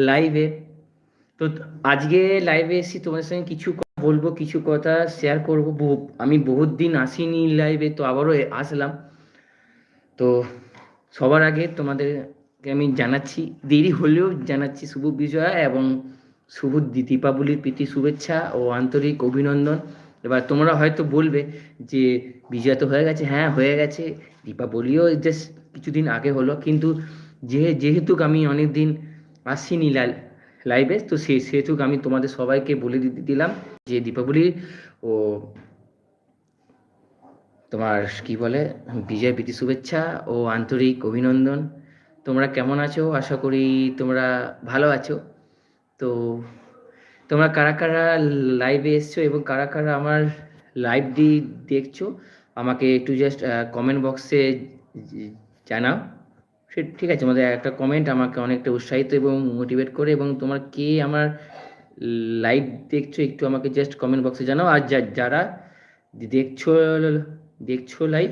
লাইভে তো আজকে লাইভে এসেছি, তোমাদের সঙ্গে কিছু বলব, কিছু কথা শেয়ার করব। আমি বহুত দিন আসিনি লাইভে তো আবারও আসলাম। তো সবার আগে তোমাদেরকে আমি জানাচ্ছি, দেরি হলেও জানাচ্ছি শুভ বিজয়া এবং শুভ দীপাবলির প্রীতি শুভেচ্ছা ও আন্তরিক অভিনন্দন। এবার তোমরা হয়তো বলবে যে, বিজয়া তো হয়ে গেছে। হ্যাঁ হয়ে গেছে। দীপাবলিও জাস্ট কিছুদিন আগে হলো। কিন্তু যে যেহেতু আমি অনেক দিন আসিনি লাইভে। তো সে, সেহেতু আমি তোমাদের সবাইকে বলে দিলাম যে দীপাবলি ও তোমার কি বলে, বিজয় প্রীতি শুভেচ্ছা ও আন্তরিক অভিনন্দন। তোমরা কেমন আছো? আশা করি তোমরা ভালো আছো। তো তোমরা কারা কারা লাইভে এসছো এবং কারা কারা আমার লাইভটি দেখছ, আমাকে একটু জাস্ট কমেন্ট বক্সে জানাও। সে, ঠিক আছে তোমাদের একটা কমেন্ট আমাকে অনেকটা উৎসাহিত এবং মোটিভেট করে এবং তোমার কে আমার লাইভ দেখছ একটু আমাকে জাস্ট কমেন্ট বক্সে জানাও। আর যারা দেখছ দেখছ লাইভ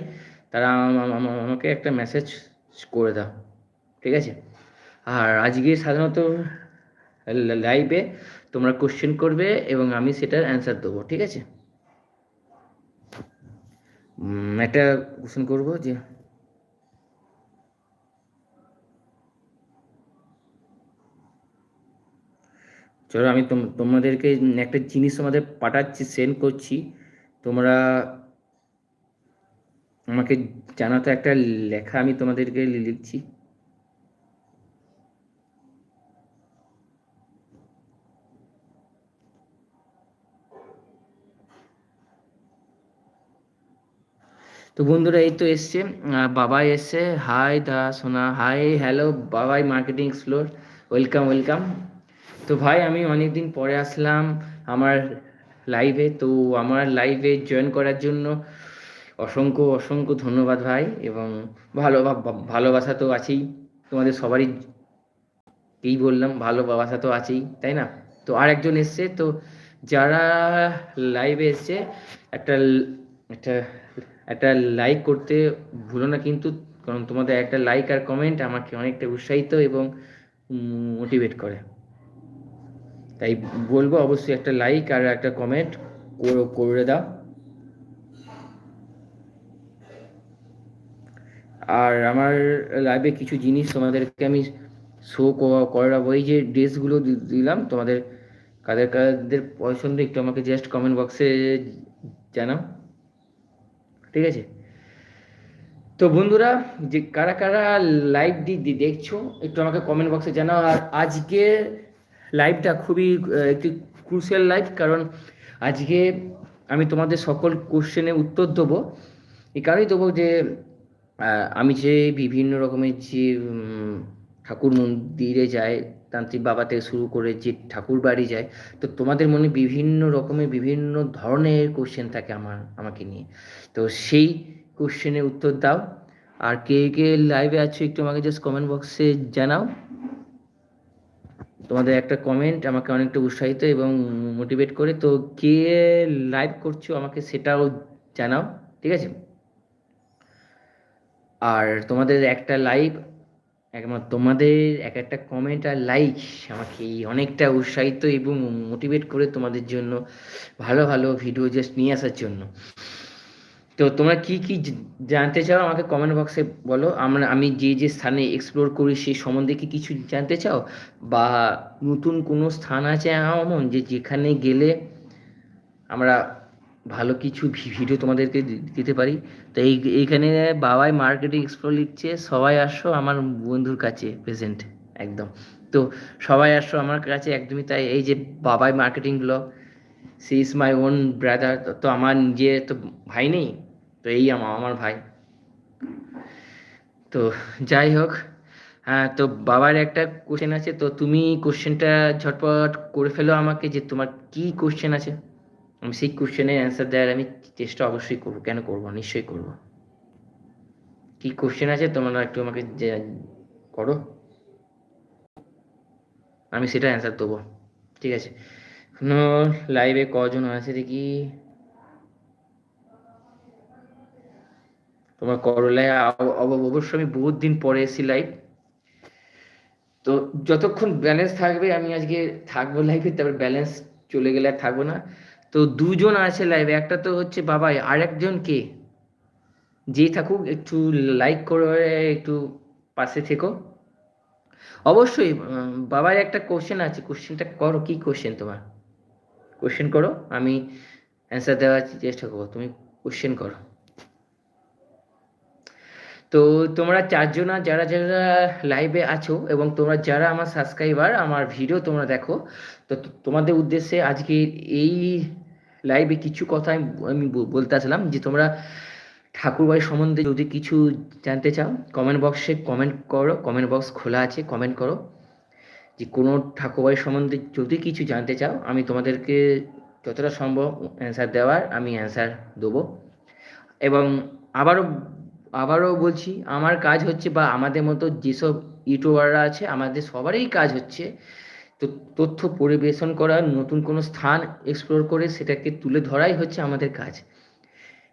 তারা আম- আম- আম- আমাকে একটা মেসেজ করে দাও, ঠিক আছে? আর আজকে সাধারণত লাইভে তোমরা কোশ্চেন করবে এবং আমি সেটার অ্যান্সার দেবো, ঠিক আছে? একটা কোশ্চেন করব যে চলো আমি তোমাদেরকে একটা জিনিস তোমাদের পাঠাচ্ছি সেন্ড করছি। তোমরা আমাকে জানাতো একটা লেখা আমি তোমাদেরকে লিখছি। তো বন্ধুরা এই তো এসছে বাবাই এসছে। হাই দা, সোনা। Hi hello Babai marketing explore welcome welcome তো ভাই, আমি অনেকদিন পরে আসলাম আমার লাইভে তো আমার লাইভে জয়েন করার জন্য অসংখ্য অসংখ্য ধন্যবাদ ভাই এবং ভালো, ভালোবাসা তো আছেই। তোমাদের সবারই এই বললাম, ভালোবাসা তো আছেই, তাই না? তো আর একজন এসছে, তো যারা লাইভে এসছে, একটা একটা একটা লাইক করতে ভুলো না কিন্তু, কারণ তোমাদের একটা লাইক আর কমেন্ট আমাকে অনেকটা উৎসাহিত এবং মোটিভেট করে। তাই বলব অবশ্যই একটা লাইক আর একটা কমেন্ট করে দাও। আর আমার লাইভে কিছু জিনিস তোমাদেরকে আমি শো করাবো। এই যে ড্রেসগুলো দিলাম, তোমাদের কাদের কাদের পছন্দ একটু আমাকে জাস্ট কমেন্ট বক্সে জানাও। ঠিক আছে? তো বন্ধুরা, যে কারা কারা লাইভ দি দেখছ, একটু আমাকে কমেন্ট বক্সে জানাও। আর আজকে লাইভটা খুবই একটি ক্রুশিয়াল লাইভ কারণ আজকে আমি তোমাদের সকল কোশ্চেনে উত্তর দেবো। এই কারণেই দেবো যে আমি যে বিভিন্ন রকমের যে ঠাকুর মন্দিরে যাই, তান্ত্রিক বাবা থেকে শুরু করে যে ঠাকুর বাড়ি যায় তো তোমাদের মনে বিভিন্ন রকমের, বিভিন্ন ধরনের কোশ্চেন থাকে আমার, আমাকে নিয়ে। তো সেই কোশ্চেনের উত্তর দাও। আর কে কে লাইভে আছো একটু আমাকে জাস্ট কমেন্ট বক্সে জানাও। তোমাদের একটা কমেন্ট আমাকে অনেকটা উৎসাহিত এবং মোটিভেট করে। তো কে লাইভ করছ আমাকে সেটাও জানাও, ঠিক আছে? আর তোমাদের একটা লাইভ একমাত্র তোমাদের এক একটা কমেন্ট আর লাইক আমাকে অনেকটা উৎসাহিত এবং মোটিভেট করে তোমাদের জন্য ভালো ভালো ভিডিও জাস্ট নিয়ে আসার জন্য। তো তোমরা কি কি জানতে চাও আমাকে কমেন্ট বক্সে বলো। আমরা, আমি যে যে স্থানে এক্সপ্লোর করি সেই সম্বন্ধে কি কিছু জানতে চাও? বা নতুন কোনো স্থান আছে এমন যে, যেখানে গেলে আমরা ভালো কিছু ভিডিও তোমাদেরকে দিতে পারি? তো এই, এইখানে বাবাই মার্কেটিং এক্সপ্লোর লিখছে, সবাই আসো আমার বন্ধুর কাছে প্রেজেন্ট একদম। তো সবাই আসো আমার কাছে, একদমই তাই। এই যে Babai marketing blog she is my own brother তো আমার নিজে তো ভাই নেই। তো এই আমার আমার ভাই। তো যাই হোক হ্যাঁ তো বাবার একটা কোশ্চেন আছে, তো তুমি কোশ্চেনটা ঝটপট করে ফেলো আমাকে যে তোমার কি কোশ্চেন আছে। আমি সেই কোশ্চেনের অ্যান্সার দেওয়ার আমি চেষ্টা অবশ্যই করব, কেন করব নিশ্চয়ই করব। কি কোশ্চেন আছে তোমরা একটু আমাকে করো। আমি সেটা অ্যান্সার দেবো, ঠিক আছে। লাইভে কজন আছে দেখি। তোমার করলে অবশ্যই আমি বহুত দিন পরে এসেছি লাইভ তো যতক্ষণ ব্যালেন্স থাকবে, আমি আজকে থাকব লাইভে তারপর ব্যালেন্স চলে গেলে থাকব না। তো দুজন আছে লাইভে একটা তো হচ্ছে বাবাই, আর একজন কে? যে থাকুক, একটু লাইক করে, একটু পাশে থেকো। অবশ্যই বাবার একটা কোশ্চেন আছে কোশ্চেনটা করো, কি কোশ্চেন তোমার? কোশ্চেন করো, আমি অ্যান্সার দেওয়ার চেষ্টা করব, তুমি কোশ্চেন করো। তো তোমরা চারজনা যারা যারা লাইভে আছো এবং তোমরা যারা আমার সাবস্ক্রাইবার আমার ভিডিও তোমরা দেখো, তো তোমাদের উদ্দেশ্যে আজকে এই লাইভে কিছু কথা আমি আমি বলতে আসলাম যে তোমরা ঠাকুরবাড়ি সম্বন্ধে যদি কিছু জানতে চাও কমেন্ট বক্সে কমেন্ট করো কমেন্ট বক্স খোলা আছে কমেন্ট করো। যে কোনো ঠাকুরবাড়ি সম্বন্ধে যদি কিছু জানতে চাও, আমি তোমাদেরকে যতটা সম্ভব অ্যান্সার দেওয়ার আমি অ্যান্সার দেবো। এবং আবারও আবারও বলছি, আমার কাজ হচ্ছে বা আমাদের মতো যেসব ইউটিউবাররা আছে, আমাদের সবারই কাজ হচ্ছে তো তথ্য পরিবেশন করা, নতুন কোনো স্থান এক্সপ্লোর করে সেটাকে তুলে ধরাই হচ্ছে আমাদের কাজ।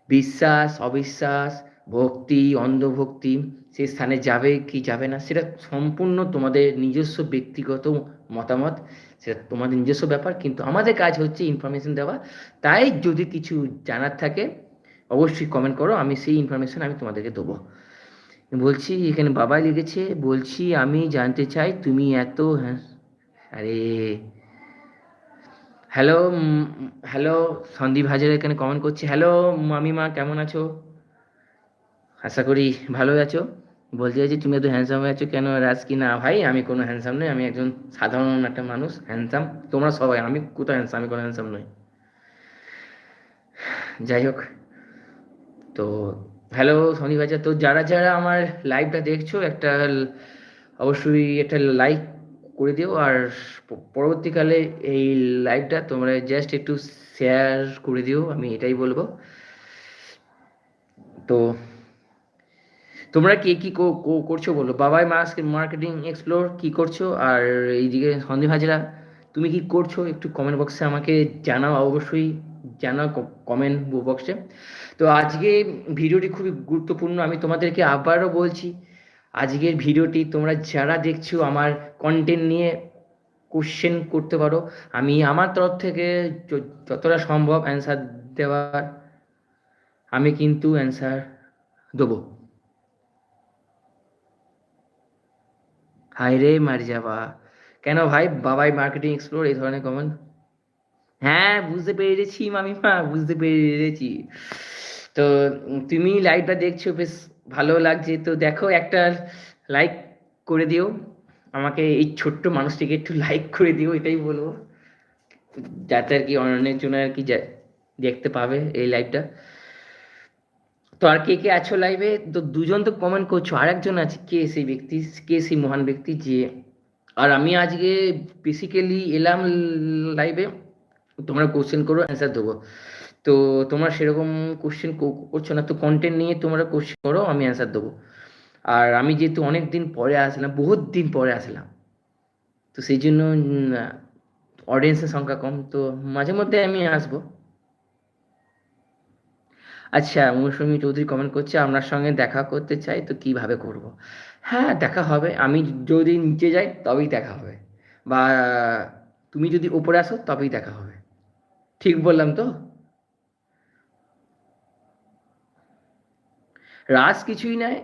বিশ্বাস, অবিশ্বাস, ভক্তি, অন্ধভক্তি সেই স্থানে যাবে কি যাবে না, সেটা সম্পূর্ণ তোমাদের নিজস্ব ব্যক্তিগত মতামত, সেটা তোমাদের নিজস্ব ব্যাপার, কিন্তু আমাদের কাজ হচ্ছে ইনফরমেশন দেওয়া। তাই যদি কিছু জানার থাকে অবশ্যই কমেন্ট করো, আমি সেই ইনফরমেশান আমি তোমাদেরকে দেবো। বলছি, এখানে বাবা লিখেছে, বলছি, আমি জানতে চাই তুমি এত হ্যাঁ আরে হ্যালো হ্যালো সন্দীপ হাজার এখানে কমেন্ট করছি হ্যালো মামিমা, কেমন আছো? আশা করি ভালো আছো। বলতে চাইছি, তুমি এত হ্যান্ডসাম হয়ে আছো কেন? রাজ কি না? ভাই, আমি কোনো হ্যান্ডসাম নই, আমি একজন সাধারণ একটা মানুষ হ্যান্ডসাম তোমরা সবাই, আমি কোথাও হ্যান্ডসাম আমি কোনো হ্যান্ডসাম নই। যাই হোক তো হ্যালো সন্দীপ হাজার তো যারা যারা আমার লাইভটা দেখছ, একটা অবশ্যই একটা লাইক করে দিও। আর পরবর্তীকালে এই লাইভটা তোমরা জাস্ট একটু শেয়ার করে দিও, আমি এটাই বলব। তো তোমরা কে কি কো- কো- করছ বলো? বাবাই মাস্ক মার্কেটিং এক্সপ্লোর কি করছ? আর এইদিকে সন্দীপ হাজরা তুমি কি করছ? একটু কমেন্ট বক্সে আমাকে জানাও অবশ্যই। জানাও কমেন্ট বক্সে তো আজকে ভিডিওটি খুবই গুরুত্বপূর্ণ। আমি তোমাদেরকে আবারও বলছি, আজকের ভিডিওটি তোমরা যারা দেখছ আমার কন্টেন্ট নিয়ে কোশ্চেন করতে পারো। আমি আমার তরফ থেকে যতটা সম্ভব অ্যান্সার দেওয়ার আমি কিন্তু অ্যান্সার দেবো। হাই রে মার যাবা কেন ভাই? বাবাই মার্কেটিং এক্সপ্লোর এই ধরনের কমেন্ট হ্যাঁ বুঝতে পেরেছি মামিমা, বুঝতে পেরেছি। তো তুমি লাইভটা দেখছ, বেশ ভালো লাগছে। তো দেখো, একটা লাইক করে দিও। আমাকে এই ছোট্ট মানুষটিকে একটু লাইক করে দিও, এটাই বলব। যাতে আর কি অন্যের জন্য আর কি দেখতে পাবে এই লাইভটা তো আর কে কে আছো লাইভে তো দুজন তো কমেন্ট করছ আর একজন আছে, কে সেই ব্যক্তি, কে সেই মহান ব্যক্তি যে আর আমি আজকে বেসিক্যালি এলাম লাইভে তোমরা কোশ্চেন করো অ্যান্সার দেবো। তো তোমরা সেরকম কোশ্চেন করছ না, তো কন্টেন্ট নিয়ে তোমরা কোশ্চেন করো, আমি অ্যান্সার দেবো। আর আমি যেহেতু অনেক দিন পরে আসলাম, বহুত দিন পরে আসলাম, তো সেই জন্য অডিয়েন্সের সংখ্যা কম, তো মাঝে মধ্যে আমি আসব। আচ্ছা মৌসুমী চৌধুরী কমেন্ট করছে, আপনার সঙ্গে দেখা করতে চাই, তো কীভাবে করব? হ্যাঁ দেখা হবে। আমি যদি নিচে যাই, তবেই দেখা হবে। বা তুমি যদি উপরে আসো, তবেই দেখা হবে। ঠিক বললাম তো? রাজ কিছুই নাই।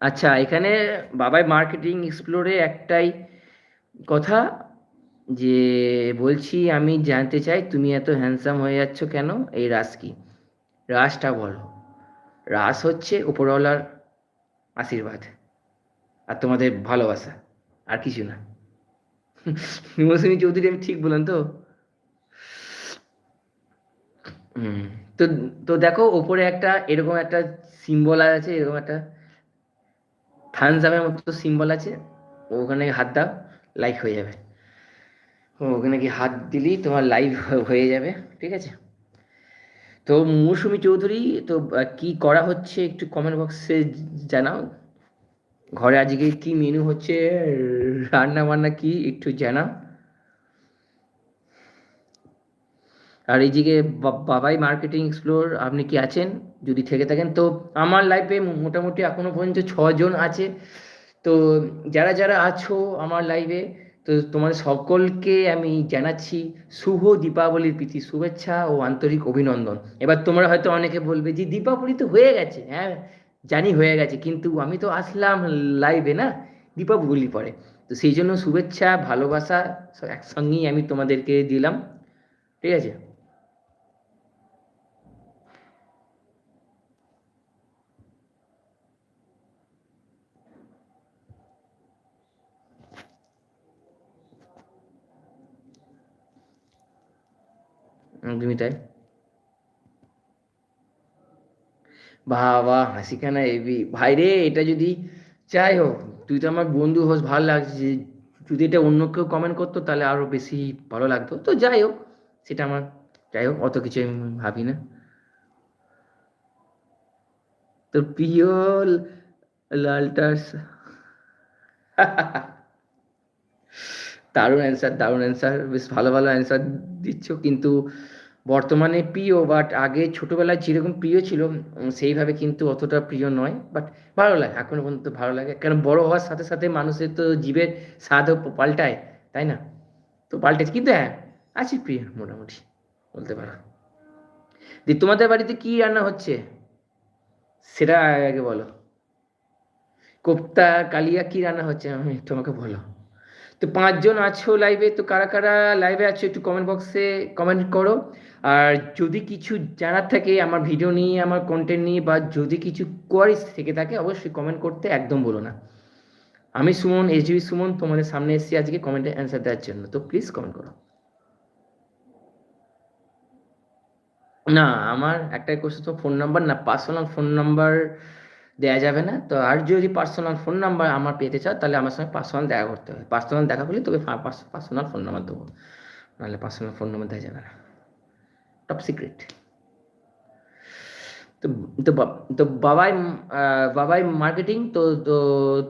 আচ্ছা এখানে বাবাই মার্কেটিং এক্সপ্লোরে একটাই কথা যে বলছি, আমি জানতে চাই তুমি এত হ্যান্ডসাম হয়ে যাচ্ছ কেন? এই রাজ কি? রাসটা বলো। রাস হচ্ছে উপরওয়ালার আশীর্বাদ আর তোমাদের ভালোবাসা, আর কিছু না। মৌসুমী চৌধুরী, আমি ঠিক বললাম তো? হুম। তো তো দেখো ওপরে একটা এরকম একটা সিম্বল আছে, এরকম একটা থানস আপের মতো সিম্বল আছে, ওখানে হাত দাও লাইক হয়ে যাবে। ওখানে কি হাত দিলেই তোমার লাইভ হয়ে যাবে, ঠিক আছে? তো মৌসুমী চৌধুরী, তো কি করা হচ্ছে একটু কমেন্ট বক্সে জানাও। ঘরে আজকে কি মেনু হচ্ছে রান্না বান্না কি একটু জানাও। আর এইদিকে বাবাই মার্কেটিং এক্সপ্লোর আপনি কি আছেন? যদি থেকে থাকেন। তো আমার লাইফে মোটামুটি এখনও পর্যন্ত ছজন আছে। তো যারা যারা আছো আমার লাইভে তো তোমাদের সকলকে আমি জানাচ্ছি শুভ দীপাবলির প্রীতি, শুভেচ্ছা ও আন্তরিক অভিনন্দন। এবার তোমরা হয়তো অনেকে বলবে যে দীপাবলি তো হয়ে গেছে। হ্যাঁ জানি হয়ে গেছে, কিন্তু আমি তো আসলাম লাইভে না, দীপাবলি পরে। তো সেই জন্য শুভেচ্ছা, ভালোবাসা একসঙ্গেই আমি তোমাদেরকে দিলাম। ঠিক আছে? তাই বাবা হাসি কেনা এবি ভাই রে এটা যদি যাই হোক তুই তো আমার বন্ধু হোস, ভালো লাগছে। যদি এটা অন্য কেউ কমেন্ট করতো, তাহলে আরও বেশি ভালো লাগতো। তো যাই হোক সেটা আমার যাই হোক অত কিছু আমি ভাবি না। তো প্রিয় লালটাস দারুণ অ্যান্সার দারুণ অ্যান্সার বেশ ভালো ভালো অ্যান্সার দিচ্ছ। কিন্তু বর্তমানে প্রিয় বাট আগে ছোটবেলায় যেরকম প্রিয় ছিল সেইভাবে কিন্তু অতটা প্রিয় নয়। বাট ভালো লাগে, এখনও পর্যন্ত ভালো লাগে। কারণ বড় হওয়ার সাথে সাথে মানুষের তো জীবের স্বাদও পাল্টায়, তাই না? তো পাল্টেছে। কিন্তু হ্যাঁ আছি প্রিয়, মোটামুটি, বলতে পারো। দি তোমাদের বাড়িতে কি রান্না হচ্ছে? সেটা আগে বলো। কোপ্তা, কালিয়া কি রান্না হচ্ছে? আমি তোমাকে বলো। তো পাঁচজন আছো লাইভে তো কারা কারা লাইভে আছো একটু কমেন্ট বক্সে কমেন্ট করো। আর যদি কিছু জানার থাকে আমার ভিডিও নিয়ে, আমার কন্টেন্ট নিয়ে, বা যদি কিছু কোয়ারিজ থেকে থাকে, অবশ্যই কমেন্ট করতে একদম বলো না। আমি সুমন এইচবি সুমন, তোমাদের সামনে এসেছি আজকে কমেন্টে অ্যান্সার দেওয়ার জন্য। তো প্লিজ কমেন্ট করো। না, আমার একটাই কোশ্চেন তো ফোন নাম্বার না পার্সোনাল ফোন নাম্বার দেওয়া যাবে না। তো আর যদি পার্সোনাল ফোন নাম্বার আমার পেতে চাও, তাহলে আমার সঙ্গে পার্সোনাল দেখা করতে হবে। পার্সোনাল দেখা করলে তোকে পার্সোনাল ফোন নাম্বার দেবো। নাহলে পার্সোনাল ফোন নাম্বার দেওয়া যাবে না। টপ সিক্রেট তো তো বাবাই বাবাই মার্কেটিং তো তো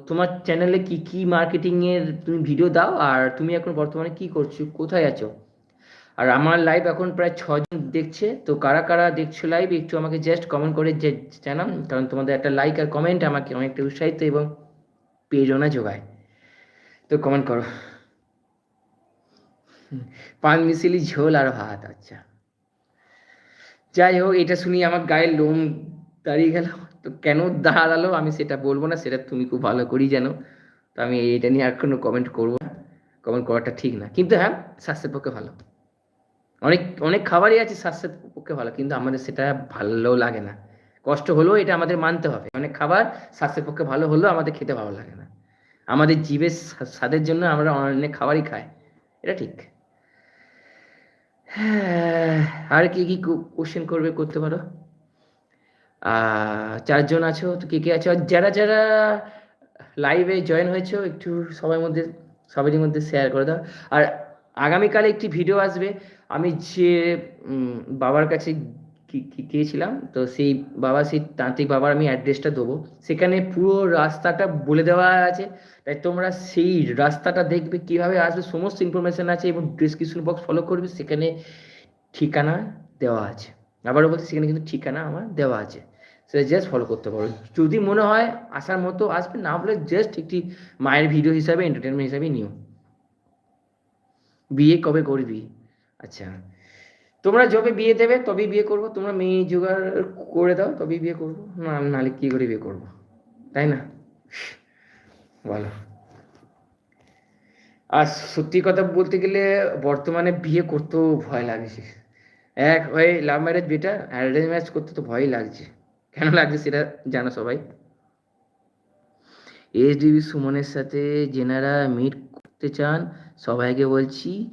তোমার চ্যানেলে কি কি মার্কেটিং এর তুমি ভিডিও দাও, আর তুমি এখন বর্তমানে কি করছ? কোথায় আছো? আর আমার লাইভ এখন প্রায় ছজন দেখছে, তো কারা কারা দেখছ লাইভ একটু আমাকে জাস্ট কমেন্ট করে জানান কারণ তোমাদের একটা লাইক আর কমেন্ট আমাকে অনেকটা উৎসাহিত এবং প্রেরণা যোগায়। তো কমেন্ট করো। পান, মিশিলি ঝোল আর ভাত আচ্ছা। যাই হোক, এটা শুনি আমার গায়ের লোম দাঁড়িয়ে গেল। তো কেন দাঁড়াল আমি সেটা বলব না, সেটা তুমি খুব ভালো করেই জানো। তো আমি এটা নিয়ে আর কোনো কমেন্ট করব কমেন্ট করাটা ঠিক না। কিন্তু হ্যাঁ স্বাস্থ্যের পক্ষে ভালো। অনেক অনেক খাবারই আছে স্বাস্থ্যের পক্ষে ভালো, কিন্তু আমাদের সেটা ভালো লাগে না। কষ্ট হলেও এটা আমাদের মানতে হবে। অনেক খাবার স্বাস্থ্যের পক্ষে ভালো হলেও আমাদের খেতে ভালো লাগে না। আমাদের জীবের স্বাদের জন্য আমরা অনেক খাবারই খাই। এটা ঠিক। হ্যাঁ আর কি কি কোশ্চেন করবে করতে পারো? চারজন আছো, তো কে কে আছো? যারা যারা লাইভে জয়েন হয়েছো, একটু সবার মধ্যে সবারই মধ্যে শেয়ার করে দাও। আর আগামীকালে একটি ভিডিও আসবে। আমি যে বাবার কাছে গিয়েছিলাম, তো সেই বাবা, সেই তান্ত্রিক বাবার আমি অ্যাড্রেসটা দেবো। সেখানে পুরো রাস্তাটা বলে দেওয়া আছে। তাই তোমরা সেই রাস্তাটা দেখবে, কীভাবে আসবে, সমস্ত ইনফরমেশন আছে এবং ডিসক্রিপশন বক্স ফলো করবে। সেখানে ঠিকানা দেওয়া আছে। আবারও বলছি, সেখানে কিন্তু ঠিকানা আমার দেওয়া আছে। সেটা জাস্ট ফলো করতে পারো। যদি মনে হয় আসার মতো আসবে, না বলে জাস্ট একটি মায়ের ভিডিও হিসাবে এন্টারটেনমেন্ট হিসাবে নিও। বিয়ে কবে করবি? আচ্ছা। তোমরা যবে বিয়ে দেবে, তবেই বিয়ে করব। তোমরা মেয়ে জোগাড় করে দাও, তবেই বিয়ে করব। না নাহলে কি করে বিয়ে করব? তাই না? বলো। আর সত্যি কথা বলতে গেলে, বর্তমানে বিয়ে করতেও ভয় লাগছে। এক হয় love marriage better arrange marriage করতে তো ভয়ই লাগছে। কেন লাগছে সেটা জানো সবাই? এইচডিবি সুমনের সাথে যেনারা মিট করতে চান, সবাইকে বলছি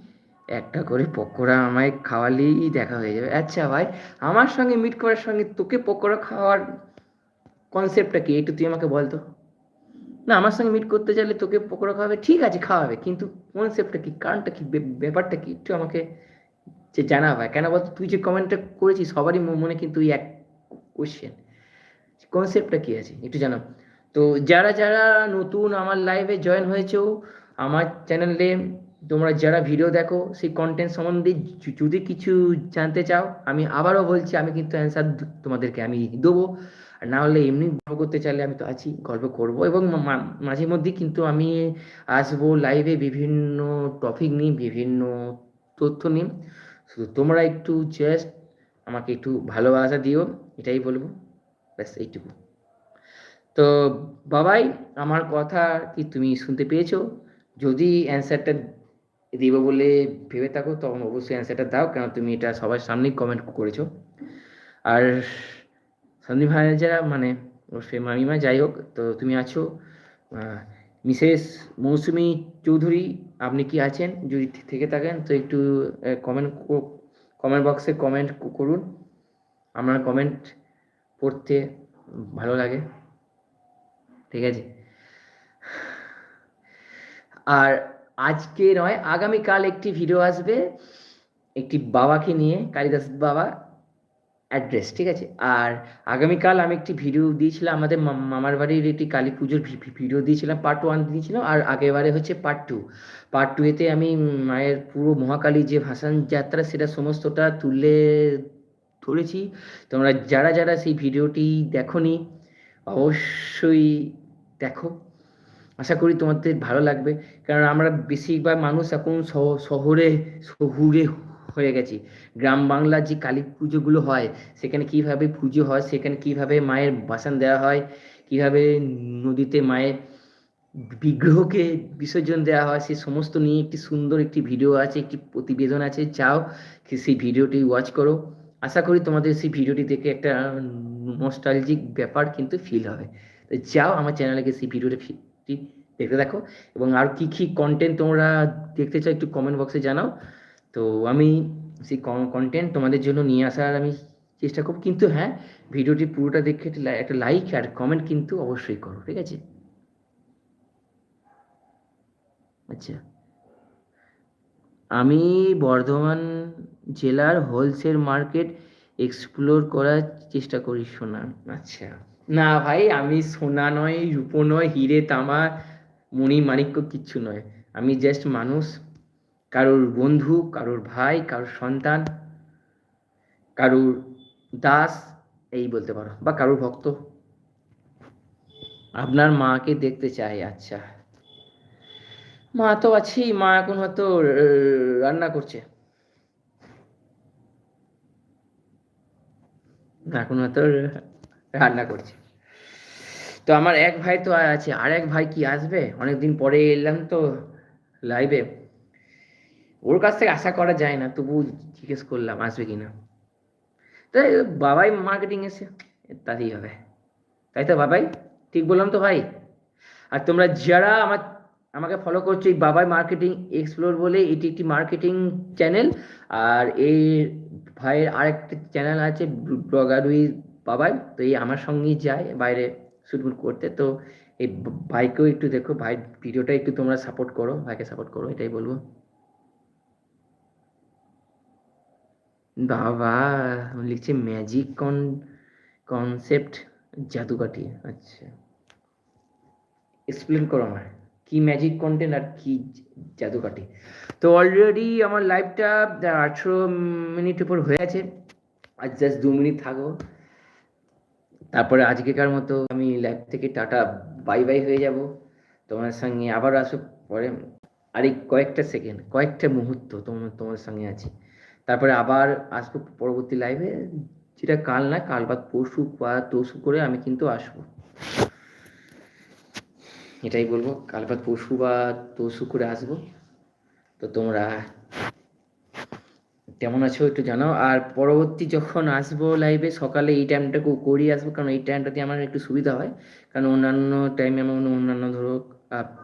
একটা করে পকোড়া আমায় খাওয়ালেই দেখা হয়ে যাবে। আচ্ছা ভাই, আমার সঙ্গে মিট করার সঙ্গে তোকে পকোড়া খাওয়ার কনসেপ্টটা কি? একটু তুই আমাকে বল তো না, আমার সঙ্গে মিট করতে চাইলে তোকে পকোড়া খাওয়াবে, ঠিক আছে, খাওয়াবে, কিন্তু কনসেপ্টটা কি? কারণটা কি? ব্যাপারটা কি? একটু আমাকে যে জানা ভাই কেন বলতো, তুই যে কমেন্টটা করেছিস, সবারই মনে কিন্তু এক কোশ্চেন কনসেপ্টটা কি আছে? একটু জানাও। তো যারা যারা নতুন আমার লাইভে জয়েন হয়েছো, আমার চ্যানেলে তোমরা যারা ভিডিও দেখো, সেই কন্টেন্ট সম্বন্ধে যদি কিছু জানতে চাও, আমি আবারও বলছি, আমি কিন্তু অ্যান্সার তোমাদেরকে আমি দেবো। আর না হলে এমনি গল্প করতে চাইলে আমি তো আছি, গল্প করব এবং মাঝে মধ্যে কিন্তু আমি আসব লাইভে বিভিন্ন টপিক নিয়ে, বিভিন্ন তথ্য নিয়ে। শুধু তোমরা একটু জাস্ট আমাকে একটু ভালোবাসা দিও, এটাই বলব। ব্যাস, এইটুকু। তো বাবাই, আমার কথা কি তুমি শুনতে পেয়েছ? যদি অ্যান্সারটা দিব বলে ভেবে থাকো তখন অবশ্যই অ্যান্সারটা দাও, কেন তুমি এটা সবার সামনেই কমেন্ট করেছ। আর সন্দীপ ভাই মানে ওরফে মামিমা, যাই হোক, তো তুমি আছো মিসেস মৌসুমি চৌধুরী, আপনি কি আছেন? যদি থেকে থাকেন, তো একটু কমেন্ট কমেন্ট বক্সে কমেন্ট করুন। আমার কমেন্ট পড়তে ভালো লাগে। ঠিক আছে। আর আজকে নয়, আগামীকাল একটি ভিডিও আসবে, একটি বাবাকে নিয়ে, কালিদাস বাবা অ্যাড্রেস ঠিক আছে? আর আগামীকাল আমি একটি ভিডিও দিয়েছিলাম, আমাদের মামার বাড়ির একটি কালী পুজোর ভিডিও দিয়েছিলাম পার্ট ওয়ান দিয়েছিলাম, আর আগেরবারে হচ্ছে পার্ট টু পার্ট টু এতে আমি মায়ের পুরো মহাকালী যে ভাসান যাত্রা, সেটা সমস্তটা তুলে ধরেছি। তোমরা যারা যারা সেই ভিডিওটি দেখোনি, অবশ্যই দেখো। আশা করি তোমাদের ভালো লাগবে। কারণ আমরা বেশিরভাগ মানুষ এখন শহ- শহরে শহুরে হয়ে গেছি। গ্রাম বাংলার যে কালী পুজোগুলো হয়, সেখানে কীভাবে পুজো হয়, সেখানে কীভাবে মায়ের বাসন দেওয়া হয়, কীভাবে নদীতে মায়ের বিগ্রহকে বিসর্জন দেওয়া হয় সেই সমস্ত নিয়ে একটি সুন্দর একটি ভিডিও আছে, একটি প্রতিবেদন আছে কি সেই ভিডিওটি ওয়াচ করো। আশা করি তোমাদের সেই ভিডিওটি দেখে একটা নস্টালজিক ব্যাপার কিন্তু ফিল হবে। যাও আমার চ্যানেলে সেই ভিডিওটা দেখতে দেখো। এবং আর কি কি কন্টেন্ট তোমরা দেখতে চাও একটু কমেন্ট বক্সে জানাও। তো আমি সেই কন্টেন্ট তোমাদের জন্য নিয়ে আসার আমি চেষ্টা করব। কিন্তু হ্যাঁ ভিডিওটি পুরোটা দেখে একটা লাই- একটা লাইক আর কমেন্ট কিন্তু অবশ্যই করো, ঠিক আছে? আচ্ছা। আমি বর্ধমান জেলার হোলসেল মার্কেট এক্সপ্লোর করার চেষ্টা করি, সোনা। আচ্ছা। না ভাই, আমি সোনা নয়, রূপো নয়, হিরে, তামা, মণি, মাণিক্য কিচ্ছু নয়। আমি জাস্ট মানুষ। কারোর বন্ধু, কারোর ভাই, কারোর সন্তান, কারোর দাস, এই বলতে পারো, বা কারোর ভক্ত। আপনার মাকে দেখতে চাই আচ্ছা। মা তো আছি, মা এখন হয়তো রান্না করছে। এখন হয়তো রান্না করছে। তো আমার এক ভাই তো আছে, আর এক ভাই কি আসবে? অনেকদিন পরে এলাম তো লাইভে ওর কাছ থেকে আশা করা যায় না তবু জিজ্ঞেস করলাম, আসবে কিনা তাই বাবাই মার্কেটিং এসে তাতেই হবে। তাই তো বাবাই? ঠিক বললাম তো ভাই? আর তোমরা যারা আমার, আমাকে ফলো করছ এই বাবাই মার্কেটিং এক্সপ্লোর বলে, এটি একটি মার্কেটিং চ্যানেল আর এই ভাইয়ের আরেকটা চ্যানেল আছে ব্লগার উইথ বাবাই, তো এই আমার সঙ্গেই যায় বাইরে শুটবুট করতে। তো এই ভাইকেও একটু দেখো, ভাই ভিডিওটা একটু তোমরা সাপোর্ট করো, ভাইকে সাপোর্ট করো, এটাই বলব। বাবা লিখছে ম্যাজিক কন কনসেপ্ট জাদুকাঠি আচ্ছা। এক্সপ্লেন করো আমার কি ম্যাজিক কন্টেন্ট আর কি জাদুকাঠি তো অলরেডি আমার লাইভটা আঠেরো মিনিট উপর হয়ে গেছে, আর জাস্ট দু মিনিট থাকব তারপরে আজকেকার মতো আমি লাইভ থেকে টাটা বাই বাই হয়ে যাব। তোমার সঙ্গে আবার আসো পরে আর এই কয়েকটা সেকেন্ড কয়েকটা মুহূর্ত তোমার তোমার সঙ্গে আছি। তারপরে আবার আসব পরবর্তী লাইভে যেটা কাল না, কাল বাদ পরশু বা তরশু করে আমি কিন্তু আসব। এটাই বলব, কাল বাদ পরশু বা তরশু করে আসব। তো তোমরা কেমন আছো একটু জানাও। আর পরবর্তী যখন আসব লাইভে সকালে এই টাইমটা করিয়ে আসব, কারণ এই টাইমটাতে আমার একটু সুবিধা হয়। কারণ অন্যান্য টাইমে আমার অন্যান্য ধরো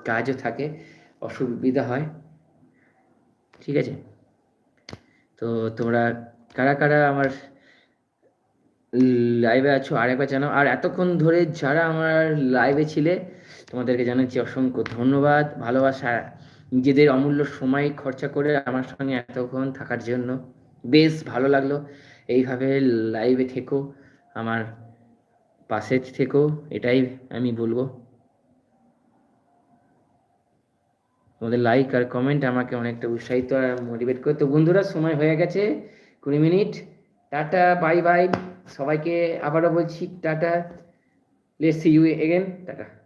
কাজও থাকে, অসুবিধা হয়। ঠিক আছে? তো তোমরা কারা কারা আমার লাইভে আছো আরেকবার জানাও। আর এতক্ষণ ধরে যারা আমার লাইভে ছিলে, তোমাদেরকে জানাচ্ছি অসংখ্য ধন্যবাদ, ভালোবাসা। নিজেদের অমূল্য সময় খরচা করে আমার সঙ্গে এতক্ষণ থাকার জন্য বেশ ভালো লাগল। এইভাবে লাইভে থেকো, আমার পাশে থেকো, এটাই আমি বলব। তোমাদের লাইক আর কমেন্ট আমাকে অনেকটা উৎসাহিত আর মোটিভেট করে। তো বন্ধুরা, সময় হয়ে গেছে কুড়ি মিনিট। টাটা বাই বাই সবাইকে আবারও বলছি, tata. Let's see you again tata.